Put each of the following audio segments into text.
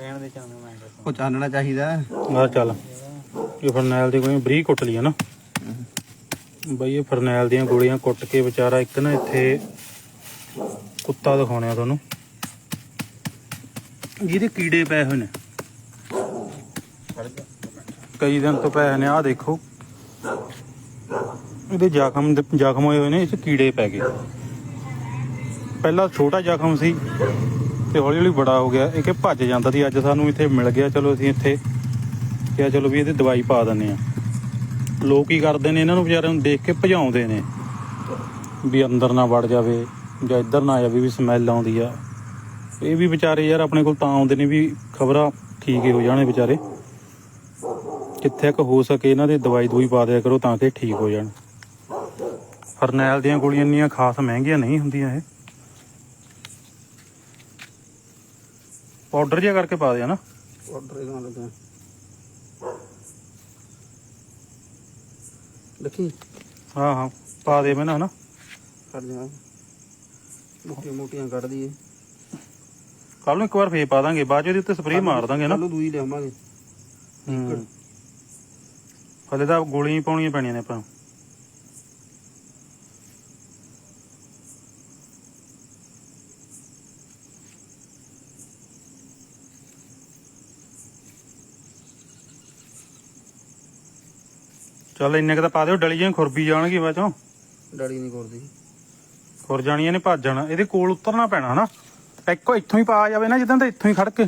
ਰਹਿਣ ਦੇ ਚਾਹੁੰਦਾ ਮੈਂ ਉਹ ਚਾਨਣਾ ਚਾਹੀਦਾ। ਆ ਚੱਲ ਇਹ ਫਰਨੈਲ ਦੀ ਗੋਲੀਆਂ ਬਰੀਕ ਕੁੱਟ ਲਈਆਂ ਨਾ। ਬਈ ਇਹ ਫਰਨੈਲ ਦੀਆਂ ਗੋਲੀਆਂ ਕੁੱਟ ਕੇ ਵਿਚਾਰਾ ਇੱਕ ਨਾ ਇੱਥੇ ਕੁੱਤਾ ਦਿਖਾਉਣਿਆ ਤੁਹਾਨੂੰ। ਜਿਹਦੇ ਕੀੜੇ ਪਏ ਹੋਏ ਨੇ। ਕਈ ਦਿਨ ਤੋਂ ਪਏ ਨੇ ਆਹ ਦੇਖੋ। ਇਹਦੇ ਜ਼ਖਮ ਜ਼ਖਮ ਹੋਏ ਹੋਏ ਨੇ ਇਹ 'ਚ ਕੀੜੇ ਪੈ ਗਏ। ਪਹਿਲਾਂ ਛੋਟਾ ਜ਼ਖਮ ਸੀ। ਤੇ ਹੌਲੀ ਹੌਲੀ ਬੜਾ ਹੋ ਗਿਆ। ਇਹ ਕਿ ਭੱਜ ਜਾਂਦਾ ਸੀ, ਅੱਜ ਸਾਨੂੰ ਇੱਥੇ ਮਿਲ ਗਿਆ। ਚਲੋ ਅਸੀਂ ਇੱਥੇ ਕਿਹਾ, ਚਲੋ ਵੀ ਇਹਦੇ ਦਵਾਈ ਪਾ ਦਿੰਨੇ ਆ ਲੋਕ ਕੀ ਕਰਦੇ ਨੇ, ਇਹਨਾਂ ਨੂੰ ਵਿਚਾਰਿਆਂ ਨੂੰ ਦੇਖ ਕੇ ਭਜਾਉਂਦੇ ਨੇ ਵੀ ਅੰਦਰ ਨਾ ਵੜ ਜਾਵੇ ਜਾਂ ਇੱਧਰ ਨਾ ਆ ਜਾਵੇ ਵੀ ਸਮੈਲ ਆਉਂਦੀ ਆ। ਇਹ ਵੀ ਵਿਚਾਰੇ ਯਾਰ ਆਪਣੇ ਕੋਲ ਤਾਂ ਆਉਂਦੇ ਨੇ ਵੀ ਖਬਰਾਂ ਠੀਕ ਹੀ ਹੋ ਜਾਣੇ ਵਿਚਾਰੇ। ਕਿੱਥੇ ਕੁ ਹੋ ਸਕੇ ਇਹਨਾਂ ਦੇ ਦਵਾਈ ਦੂਈ ਪਾ ਦਿਆ ਕਰੋ ਤਾਂ ਕਿ ਠੀਕ ਹੋ ਜਾਣ। ਫਰਨੈਲ ਦੀਆਂ ਗੋਲੀਆਂ ਇੰਨੀਆਂ ਖਾਸ ਮਹਿੰਗੀਆਂ ਨਹੀਂ ਹੁੰਦੀਆਂ ਇਹ। ਪਾਊਡਰ ਜਿਹਾ ਕਰਕੇ ਪਾ ਦਿਆ ਨਾ ਆਰਡਰ ਇਹਨਾਂ ਲੱਗਾ ਦੇਖੀ ਹਾਂ ਹਾਂ ਪਾ ਦੇ ਮੈਂ ਨਾ ਹਨਾ। ਕਰ ਜਾ ਮੋਟੀਆਂ ਮੋਟੀਆਂ ਕੱਢ ਦਈਏ। ਕੱਲ ਨੂੰ ਇੱਕ ਵਾਰ ਫੇਰ ਪਾ ਦਾਂਗੇ ਬਾਅਦ ਚ ਇਹਦੇ ਉੱਤੇ ਸਪਰੇਅ ਮਾਰ ਦਾਂਗੇ ਨਾ ਕੱਲ ਨੂੰ ਦੂਈ ਲਿਆਵਾਂਗੇ। ਹੂੰ। ਹਲੇ ਤਾਂ ਗੋਲੀਆਂ ਹੀ ਪਾਉਣੀਆਂ ਪੈਣੀਆਂ ਨੇ ਆਪਾਂ ਚੱਲ ਇੰਨੇ ਕ ਤਾਂ ਪਾ ਦਿਓ ਡਲੀਆਂ ਖੁਰਬੀ ਜਾਣਗੇ ਬਾਅਦ ਚੋਂ। ਡੜੀ ਨਹੀਂ ਕਰਦੀ ਖੁਰ ਜਾਣੀਆਂ ਨੇ ਭੱਜ ਜਾਣਾ ਇਹਦੇ ਕੋਲ ਉਤਰਨਾ ਪੈਣਾ ਹਨਾ। ਇੱਕੋ ਇੱਥੋਂ ਹੀ ਪਾ ਜਾਵੇ ਨਾ ਜਿੱਦਾਂ ਤਾਂ ਇੱਥੋਂ ਹੀ ਖੜ ਕੇ।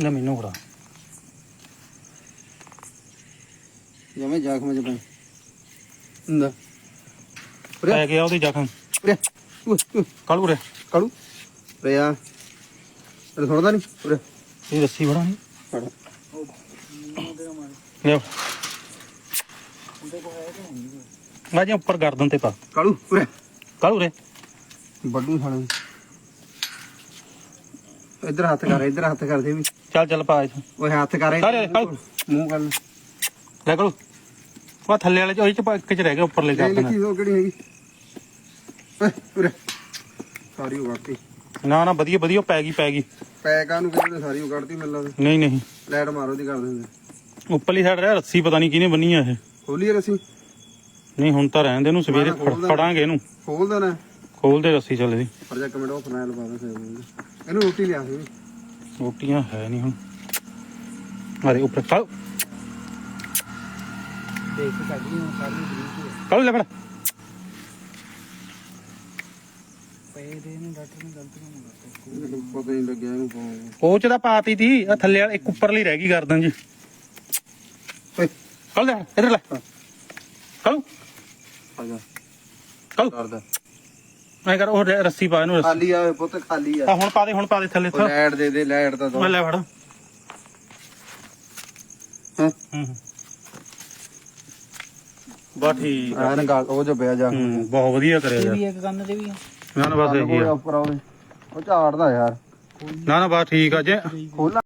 ਲੈ ਮੈਨੂੰ ਫੜਾ। ਜਿਵੇਂ ਜ਼ਖਮ ਚ ਪੈ ਹੁੰਦਾ ਪੈ ਗਿਆ ਉਹਦੇ ਜ਼ਖਮ। ਉਰੇ। ਕਾਲੂ। ਰੇ ਕਾਲੂ ਰਿਆ ਤੇ ਸੁਣਦਾ ਨਹੀਂ। ਉਰੇ। ਇਹ ਰੱਸੀ ਫੜ ਲੈ ਆ ਜਾ ਉੱਪਰ ਗਰਦਨ ਤੇ ਪਾ। ਕਾਲੂ ਉਰੇ। ਕਾਲੂ ਰੇ ਵੱਡੂ ਸਾਲੇ ਇੱਧਰ ਹੱਥ ਕਰ ਇੱਧਰ ਹੱਥ ਕਰ ਦੇ ਵੀ। ਚੱਲ ਚੱਲ ਪਾ ਇੱਥੇ। ਓਏ ਹੱਥ ਕਰ ਇੱਧਰ। ਮੂੰਹ ਕਰ। ਲੈ ਲੈ ਕਾਲੂ। ਉਹ ਥੱਲੇ ਵਾਲੇ ਚ ਉਹਦੇ ਚ ਪਾ ਇੱਕ ਚ ਰਹਿ ਗਿਆ ਉੱਪਰਲੇ ਨਹੀਂ ਗਰਦਨ ਲਿਖੀ ਉਹ ਕਿਹੜੀ ਹੈਗੀ। ਓਏ ਉਰੇ। ਸਾਰੀ ਉਗੜਤੀ ਨਾ ਨਾ ਵਧੀਆ ਵਧੀਆ ਪੈ ਗਈ ਪੈ ਗਈ। ਪੈਕਾਂ ਨੂੰ ਕਹਿੰਦੇ ਸਾਰੀ ਉਗੜਤੀ ਮੈਨੂੰ ਲੱਗਦਾ ਨਹੀਂ ਨਹੀਂ। ਲਾਈਟ ਮਾਰੋ ਦੀ ਕਰ ਦਿੰਦੇ ਉੱਪਰਲੀ ਸਾਈਡ ਰਹਿ ਰੱਸੀ ਪਤਾ ਨਹੀਂ ਕਿਹਨੇ ਬੰਨੀ ਆ ਇਹ। ਖੋਲੀਏ ਰਸੀ? ਨਹੀਂ ਹੁਣ ਤਾਂ ਰਹਿਣ ਦੇ ਇਹਨੂੰ ਸਵੇਰੇ ਖੋਲਦਾ। ਫੜਾਂਗੇ ਇਹਨੂੰ। ਖੋਲ ਦੇਣਾ ਖੋਲ ਦੇ ਰੱਸੀ ਚੱਲੇ ਦੀ ਪਰ ਜਾ ਕਮੈਂਟ ਉਹ ਫਰਨੈਲ ਪਾ ਦੇ ਫਿਰ ਇਹਨੂੰ ਰੋਟੀ ਲਿਆ ਸੀ। ਰੋਟੀਆਂ ਹੈ ਨਹੀਂ ਹੁਣ। ਅਰੇ ਉੱਪਰ ਕਾਲੂ ਦੇਖ ਕੇ ਕੱਢੀ ਹੁਣ ਸਾਰੀ ਬਰੀਕ ਕਾਲੂ ਲੈ ਫੜ। ਪਏ ਦੇ ਨੇ ਡਾਕਟਰ ਨੇ ਗਲਤੀ ਨਹੀਂ ਕਰਤੀ ਪਤਾ ਨਹੀਂ ਲੱਗਿਆ ਇਹਨੂੰ ਪਾਉਣ ਉਹ ਚ ਤਾਂ ਪਾਤੀ ਤੀ ਆ ਥੱਲੇ ਵਾਲਾ ਇੱਕ ਉੱਪਰਲੀ ਰਹਿ ਗਈ ਗਰਦਨ ਜੀ। ਕੱਲ ਲੈ ਇਧਰ ਲੈ। ਕਾਲੂ ਆ ਜਾ। ਕਾਲੂ ਕਰਦਾ। ਐ ਕਰ ਉਹ ਰ- ਰੱਸੀ ਪਾ ਇਹਨੂੰ ਰੱਸੀ। ਖਾਲੀ ਆ ਪੁੱਤ ਖਾਲੀ ਆ। ਆ ਹੁਣ ਪਾ ਦੇ ਹੁਣ ਪਾ ਦੇ ਥੱਲੇ ਉਹ ਥਾ ਲਾਈਟ ਦੇ ਦੇ ਲਾਈਟ ਤਾਂ ਦੋ। ਮੈਂ ਲੈ ਫੜ। ਹਾਂ ਹੂੰ। ਬਾ ਠੀਕ ਆ। ਆਹ ਗੱਲ ਉਹ ਜੋ ਪਿਆ ਜਾ। ਹੂੰ, ਬਹੁਤ ਵਧੀਆ ਕਰਿਆ ਯਾਰ। ਵੀ ਇੱਕ ਕੰਨ ਤੇ ਵੀ ਆ। ਨਾ ਨਾ ਬਸ ਇਹੀ ਆ। ਉੱਪਰ ਆਉਦੇ ਉਹ ਝਾੜਦਾ ਯਾਰ। ਨਾ ਨਾ ਬਸ ਠੀਕ ਆ ਜੇ। ਖੋਲਾ